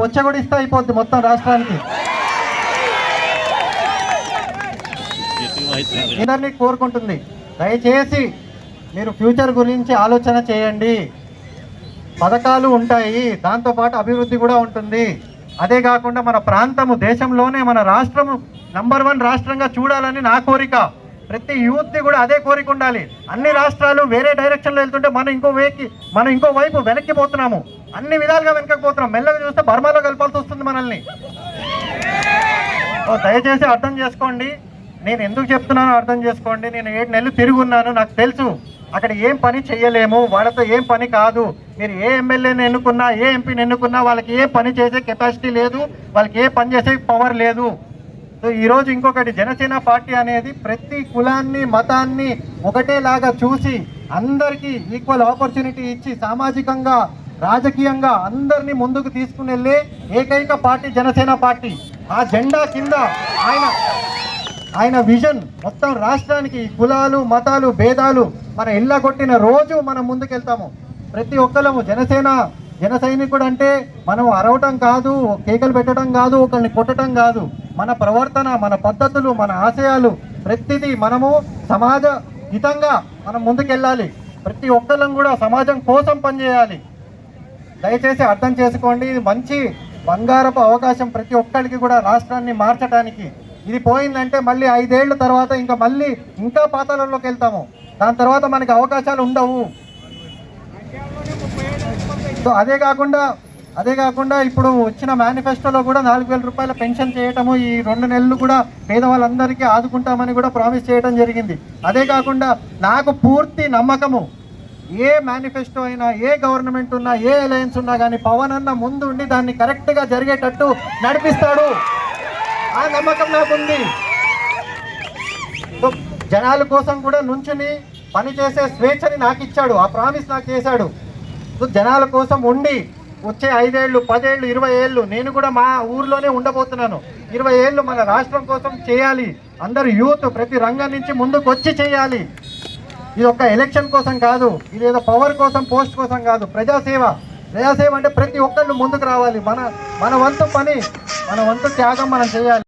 బొచ్చ కూడా అయిపోద్ది మొత్తం రాష్ట్రానికి. అందరినీ కోరుకుంటుంది. దయచేసి మీరు ఫ్యూచర్ గురించి ఆలోచన చేయండి. పథకాలు ఉంటాయి దాంతోపాటు అభివృద్ధి కూడా ఉంటుంది. అదే కాకుండా మన ప్రాంతము దేశంలోనే మన రాష్ట్రము నంబర్ వన్ రాష్ట్రంగా చూడాలని నా కోరిక. ప్రతి యూత్ని కూడా అదే కోరిక ఉండాలి. అన్ని రాష్ట్రాలు వేరే డైరెక్షన్లో వెళ్తుంటే మనం ఇంకో వేకి మనం ఇంకో వైపు వెనక్కి పోతున్నాము. అన్ని విధాలుగా వెనక్కి పోతున్నాం. మెల్లగా చూస్తే బర్మాలో కలపాల్సి వస్తుంది మనల్ని. ఓ, దయచేసి అర్థం చేసుకోండి. నేను ఎందుకు చెప్తున్నానో అర్థం చేసుకోండి. నేను ఏడు నెలలు తిరిగి ఉన్నాను. నాకు తెలుసు. అక్కడ ఏం పని చేయలేము వాళ్ళతో ఏం పని కాదు. మీరు ఏ ఎమ్మెల్యేని ఎన్నుకున్నా ఏ ఎంపీని ఎన్నుకున్నా వాళ్ళకి ఏ పని చేసే కెపాసిటీ లేదు. వాళ్ళకి ఏ పని చేసే పవర్ లేదు. సో ఈరోజు ఇంకొకటి. జనసేన పార్టీ అనేది ప్రతి కులాన్ని మతాన్ని ఒకటేలాగా చూసి అందరికీ ఈక్వల్ ఆపర్చునిటీ ఇచ్చి సామాజికంగా రాజకీయంగా అందరినీ ముందుకు తీసుకుని వెళ్ళే ఏకైక పార్టీ జనసేన పార్టీ. ఆ జెండా కింద ఆయన ఆయన విజన్ మొత్తం రాష్ట్రానికి కులాలు మతాలు భేదాలు మన ఇళ్ళ కొట్టిన రోజు మనం ముందుకెళ్తాము. ప్రతి ఒక్కరము జనసేన జన సైనికుడు అంటే మనం అరవటం కాదు కేకలు పెట్టడం కాదు ఒకరిని కొట్టడం కాదు. మన ప్రవర్తన మన పద్ధతులు మన ఆశయాలు ప్రతిదీ మనము సమాజ హితంగా మనం ముందుకెళ్ళాలి. ప్రతి ఒక్కరం కూడా సమాజం కోసం పనిచేయాలి. దయచేసి అర్థం చేసుకోండి ఇది మంచి బంగారపు అవకాశం ప్రతి ఒక్కరికి కూడా రాష్ట్రాన్ని మార్చడానికి ఇది పోయిందంటే మళ్ళీ ఐదేళ్ళ తర్వాత ఇంకా మళ్ళీ ఇంకా పాతాళంలోకి వెళ్తాము. దాని తర్వాత మనకి అవకాశాలు ఉండవు. సో అదే కాకుండా అదే కాకుండా ఇప్పుడు వచ్చిన మేనిఫెస్టోలో కూడా నాలుగు వేల రూపాయల పెన్షన్ చేయటము ఈ రెండు నెలలు కూడా పేదవాళ్ళందరికీ ఆదుకుంటామని కూడా ప్రామిస్ చేయడం జరిగింది. అదే కాకుండా నాకు పూర్తి నమ్మకము ఏ మేనిఫెస్టో అయినా ఏ గవర్నమెంట్ ఉన్నా ఏ అలయన్స్ ఉన్నా కానీ పవన్ అన్న ముందు ఉండి దాన్ని కరెక్ట్గా జరిగేటట్టు నడిపిస్తాడు. ఆ నమ్మకం నాకుంది. సో జనాల కోసం కూడా నుంచుని పనిచేసే స్వేచ్ఛని నాకు ఇచ్చాడు ఆ ప్రామిస్ నాకు చేశాడు. సో జనాల కోసం ఉండి వచ్చే ఐదేళ్ళు పదేళ్ళు ఇరవై ఏళ్ళు నేను కూడా మా ఊర్లోనే ఉండబోతున్నాను. ఇరవై ఏళ్ళు మన రాష్ట్రం కోసం చేయాలి. అందరు యూత్ ప్రతి రంగం నుంచి ముందుకు వచ్చి చేయాలి. ఇది ఒక ఎలక్షన్ కోసం కాదు ఇది ఏదో పవర్ కోసం పోస్ట్ కోసం కాదు ప్రజాసేవ. ప్రజాసేవ అంటే ప్రతి ఒక్కళ్ళు ముందుకు రావాలి. మన మన వంతు పని మన వంతు త్యాగం మనం చేయాలి.